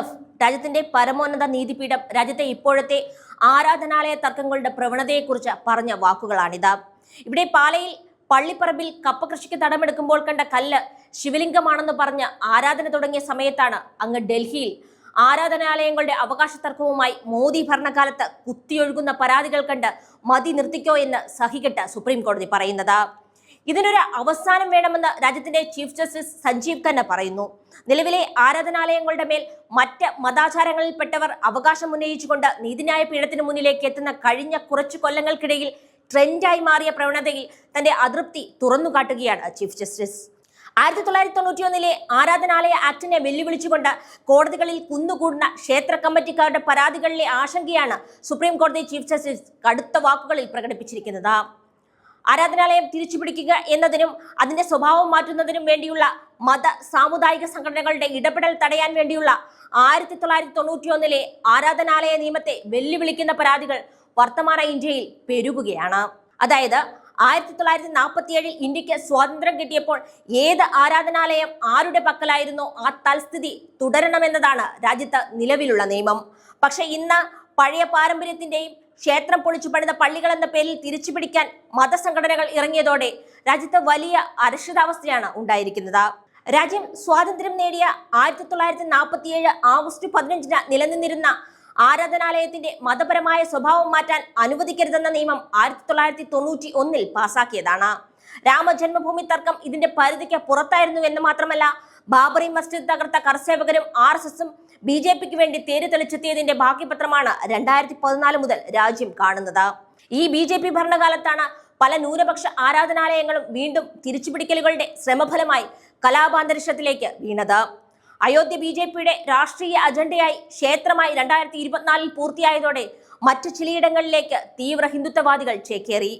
F രാജ്യത്തിന്റെ പരമോന്നത നീതിപീഠം രാജ്യത്തെ ഇപ്പോഴത്തെ ആരാധനാലയ തർക്കങ്ങളുടെ പ്രവണതയെക്കുറിച്ച് പറഞ്ഞ വാക്കുകളാണിത്. ഇവിടെ പാലയിൽ പള്ളിപ്പറമ്പിൽ കപ്പ കൃഷിക്ക് തടമെടുക്കുമ്പോൾ കണ്ട കല്ല് ശിവലിംഗമാണെന്ന് പറഞ്ഞ് ആരാധന തുടങ്ങിയ സമയത്താണ് അങ്ങ് ഡൽഹിയിൽ ആരാധനാലയങ്ങളുടെ അവകാശ തർക്കവുമായി മോദി ഭരണകാലത്ത് കുത്തിയൊഴുകുന്ന പരാതികൾ കണ്ട് മതി നിർത്തിക്കോ എന്ന് സഹികെട്ട് സുപ്രീം കോടതി പറയുന്നത്. ഇതിനൊരു അവസാനം വേണമെന്ന് രാജ്യത്തിന്റെ ചീഫ് ജസ്റ്റിസ് സഞ്ജീവ് ഖന്ന പറയുന്നു. നിലവിലെ ആരാധനാലയങ്ങളുടെ മേൽ മറ്റ് മതാചാരങ്ങളിൽപ്പെട്ടവർ അവകാശം ഉന്നയിച്ചുകൊണ്ട് നീതിന്യായ പീഠത്തിന് മുന്നിലേക്ക് എത്തുന്ന കഴിഞ്ഞ കുറച്ചു കൊല്ലങ്ങൾക്കിടയിൽ ട്രെൻഡായി മാറിയ പ്രവണതയിൽ തന്റെ അതൃപ്തി തുറന്നുകാട്ടുകയാണ് ചീഫ് ജസ്റ്റിസ്. ആയിരത്തി തൊള്ളായിരത്തി തൊണ്ണൂറ്റിയൊന്നിലെ ആരാധനാലയ ആക്ടിനെ വെല്ലുവിളിച്ചുകൊണ്ട് കോടതികളിൽ കുന്നുകൂടുന്ന ക്ഷേത്ര കമ്മിറ്റിക്കാരുടെ പരാതികളിലെ ആശങ്കയാണ് സുപ്രീം കോടതി ചീഫ് ജസ്റ്റിസ് കടുത്ത വാക്കുകളിൽ പ്രകടിപ്പിച്ചിരിക്കുന്നത്. ആരാധനാലയം തിരിച്ചുപിടിക്കുക എന്നതിനും അതിന്റെ സ്വഭാവം മാറ്റുന്നതിനും വേണ്ടിയുള്ള മത സാമുദായിക സംഘടനകളുടെ ഇടപെടൽ തടയാൻ വേണ്ടിയുള്ള ആയിരത്തി തൊള്ളായിരത്തി തൊണ്ണൂറ്റിയൊന്നിലെ ആരാധനാലയ നിയമത്തെ വെല്ലുവിളിക്കുന്ന പരാതികൾ വർത്തമാന ഇന്ത്യയിൽ പെരുകുകയാണ്. അതായത് ആയിരത്തി തൊള്ളായിരത്തി നാൽപ്പത്തിയേഴിൽ ഇന്ത്യയ്ക്ക് സ്വാതന്ത്ര്യം കിട്ടിയപ്പോൾ ഏത് ആരാധനാലയം ആരുടെ പക്കലായിരുന്നോ ആ തൽസ്ഥിതി തുടരണമെന്നതാണ് രാജ്യത്ത് നിലവിലുള്ള നിയമം. പക്ഷേ ഇന്ന് പഴയ പാരമ്പര്യത്തിന്റെയും ക്ഷേത്രം പൊളിച്ചു പണിത പള്ളികൾ എന്ന പേരിൽ തിരിച്ചു പിടിക്കാൻ മതസംഘടനകൾ ഇറങ്ങിയതോടെ രാജ്യത്ത് വലിയ അരക്ഷിതാവസ്ഥയാണ് ഉണ്ടായിരിക്കുന്നത്. രാജ്യം സ്വാതന്ത്ര്യം നേടിയ ആയിരത്തി തൊള്ളായിരത്തി നാൽപ്പത്തിയേഴ് ആഗസ്റ്റ് പതിനഞ്ചിന് നിലനിന്നിരുന്ന ആരാധനാലയത്തിന്റെ മതപരമായ സ്വഭാവം മാറ്റാൻ അനുവദിക്കരുതെന്ന നിയമം ആയിരത്തി തൊള്ളായിരത്തി തൊണ്ണൂറ്റി ഒന്നിൽ പാസാക്കിയതാണ്. രാമജന്മഭൂമി തർക്കം ഇതിന്റെ പരിധിക്ക് പുറത്തായിരുന്നു എന്ന് മാത്രമല്ല ബാബറി മസ്ജിദ് തകർത്ത കർസേവകരും ആർ എസ് എസും ബി ജെ പിക്ക് വേണ്ടി തേര് തെളിച്ചെത്തിയതിന്റെ ബാക്കിപത്രമാണ് രണ്ടായിരത്തി പതിനാല് മുതൽ രാജ്യം കാണുന്നത്. ഈ ബി ജെ പി ഭരണകാലത്താണ് പല ന്യൂനപക്ഷ ആരാധനാലയങ്ങളും വീണ്ടും തിരിച്ചുപിടിക്കലുകളുടെ ശ്രമഫലമായി കലാപാന്തരീക്ഷത്തിലേക്ക് വീണത്. അയോധ്യ ബി ജെ പിയുടെ രാഷ്ട്രീയ അജണ്ടയായി ക്ഷേത്രമായി രണ്ടായിരത്തി ഇരുപത്തിനാലിൽ പൂർത്തിയായതോടെ മറ്റ് ചിലയിടങ്ങളിലേക്ക് തീവ്ര ഹിന്ദുത്വവാദികൾ ചേക്കേറി.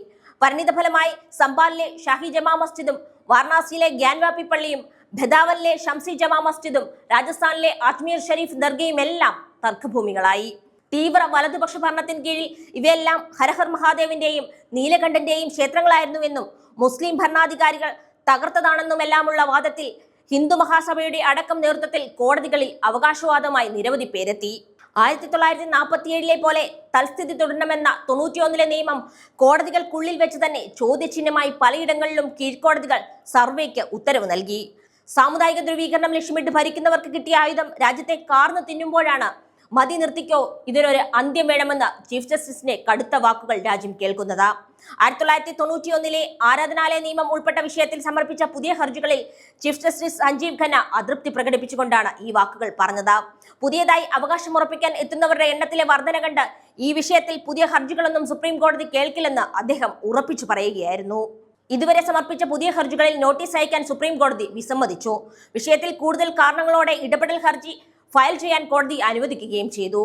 പരിണിത ഫലമായി സംബാലിലെ ഷാഹി ജമാ മസ്ജിദും വാരണാസിയിലെ ഗ്യാൻവാപ്പി പള്ളിയും ഭെദാവലിലെ ഷംസി ജമാ മസ്ജിദും രാജസ്ഥാനിലെ അജ്മീർ ഷരീഫ് ദർഗയും എല്ലാം തർക്കഭൂമികളായി. തീവ്ര വലതുപക്ഷ ഭരണത്തിൻ കീഴിൽ ഇവയെല്ലാം ഹരഹർ മഹാദേവിന്റെയും നീലകണ്ഠന്റെയും ക്ഷേത്രങ്ങളായിരുന്നുവെന്നും മുസ്ലിം ഭരണാധികാരികൾ തകർത്തതാണെന്നുമെല്ലാമുള്ള വാദത്തിൽ ഹിന്ദു മഹാസഭയുടെ അടക്കം നേതൃത്വത്തിൽ കോടതികളിൽ അവകാശവാദമായി നിരവധി പേരെത്തി. ആയിരത്തി തൊള്ളായിരത്തി നാൽപ്പത്തിയേഴിലെ പോലെ തൽസ്ഥിതി തുടരണമെന്ന തൊണ്ണൂറ്റിയൊന്നിലെ നിയമം കോടതികൾക്കുള്ളിൽ വെച്ച് തന്നെ ചോദ്യചിഹ്നമായി പലയിടങ്ങളിലും കീഴ്ക്കോടതികൾ സർവേക്ക് ഉത്തരവ് നൽകി. സാമുദായിക ധ്രുവീകരണം ലക്ഷ്യമിട്ട് ഭരിക്കുന്നവർക്ക് കിട്ടിയ ആയുധം രാജ്യത്തെ കാർന്ന് തിന്നുമ്പോഴാണ്. മതി നിർത്തിക്കോ ഇതിനൊരു അന്ത്യം വേണമെന്ന് ചീഫ് ജസ്റ്റിസിന്റെ കടുത്ത വാക്കുകൾ രാജ്യം കേൾക്കുന്നത്. ആയിരത്തി തൊള്ളായിരത്തി തൊണ്ണൂറ്റിയൊന്നിലെ ആരാധനാലയ നിയമം ഉൾപ്പെട്ട വിഷയത്തിൽ സമർപ്പിച്ച പുതിയ ഹർജികളിൽ ചീഫ് ജസ്റ്റിസ് സഞ്ജീവ് ഖന്ന അതൃപ്തി പ്രകടിപ്പിച്ചുകൊണ്ടാണ് ഈ വാക്കുകൾ പറഞ്ഞത്. പുതിയതായി അവകാശം ഉറപ്പിക്കാൻ എത്തുന്നവരുടെ എണ്ണത്തിലെ വർധന കണ്ട് ഈ വിഷയത്തിൽ പുതിയ ഹർജികളൊന്നും സുപ്രീം കോടതി കേൾക്കില്ലെന്ന് അദ്ദേഹം ഉറപ്പിച്ചു പറയുകയായിരുന്നു. ഇതുവരെ സമർപ്പിച്ച പുതിയ ഹർജികളിൽ നോട്ടീസ് അയക്കാൻ സുപ്രീം കോടതി വിസമ്മതിച്ചു. വിഷയത്തിൽ കൂടുതൽ കാരണങ്ങളോടെ ഇടപെടൽ ഹർജി ഫയൽ ചെയ്യാൻ കോടതി അനുവദിക്കുകയും ചെയ്തു.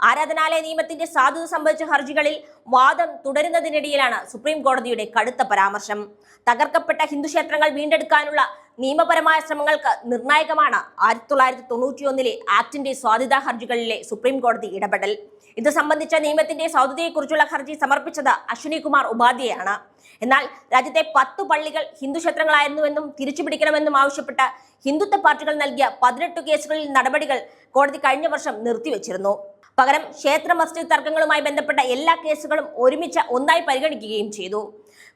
ആരാധനാലയ നിയമത്തിന്റെ സാധുത സംബന്ധിച്ച ഹർജികളിൽ വാദം തുടരുന്നതിനിടയിലാണ് സുപ്രീം കോടതിയുടെ കടുത്ത പരാമർശം. തകർക്കപ്പെട്ട ഹിന്ദുക്ഷേത്രങ്ങൾ വീണ്ടെടുക്കാനുള്ള നിയമപരമായ ശ്രമങ്ങൾക്ക് നിർണായകമാണ് ആയിരത്തി തൊള്ളായിരത്തി തൊണ്ണൂറ്റിയൊന്നിലെ ആക്ടിന്റെ സ്വാധീത ഹർജികളിലെ സുപ്രീം കോടതി ഇടപെടൽ. ഇത് സംബന്ധിച്ച നിയമത്തിന്റെ സാധുതയെക്കുറിച്ചുള്ള ഹർജി സമർപ്പിച്ചത് അശ്വിനി കുമാർ ഉപാധ്യയാണ്. എന്നാൽ രാജ്യത്തെ പത്തു പള്ളികൾ ഹിന്ദു ക്ഷേത്രങ്ങളായിരുന്നുവെന്നും തിരിച്ചുപിടിക്കണമെന്നും ആവശ്യപ്പെട്ട് ഹിന്ദുത്വ പാർട്ടികൾ നൽകിയ പതിനെട്ട് കേസുകളിൽ നടപടികൾ കോടതി കഴിഞ്ഞ വർഷം നിർത്തിവെച്ചിരുന്നു. പകരം ക്ഷേത്ര മസ്ജിദ് തർക്കങ്ങളുമായി ബന്ധപ്പെട്ട എല്ലാ കേസുകളും ഒരുമിച്ച് ഒന്നായി പരിഗണിക്കുകയും ചെയ്തു.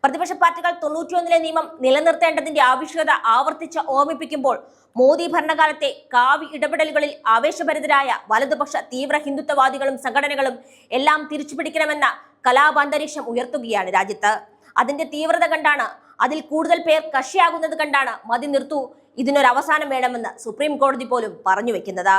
പ്രതിപക്ഷ പാർട്ടികൾ തൊണ്ണൂറ്റിയൊന്നിലെ നിയമം നിലനിർത്തേണ്ടതിന്റെ ആവശ്യകത ആവർത്തിച്ച് ഓർമ്മിപ്പിക്കുമ്പോൾ മോദി ഭരണകാലത്തെ കാവി ഇടപെടലുകളിൽ ആവേശഭരിതരായ വലതുപക്ഷ തീവ്ര ഹിന്ദുത്വവാദികളും സംഘടനകളും എല്ലാം തിരിച്ചുപിടിക്കണമെന്ന കലാപാന്തരീക്ഷം ഉയർത്തുകയാണ് രാജ്യത്ത്. അതിന്റെ തീവ്രത കണ്ടാണ് അതിൽ കൂടുതൽ പേർ കക്ഷിയാകുന്നത് കണ്ടാണ് മതി നിർത്തു ഇതിനൊരവസാനം വേണമെന്ന് സുപ്രീം കോടതി പോലും പറഞ്ഞു വെക്കുന്നത്.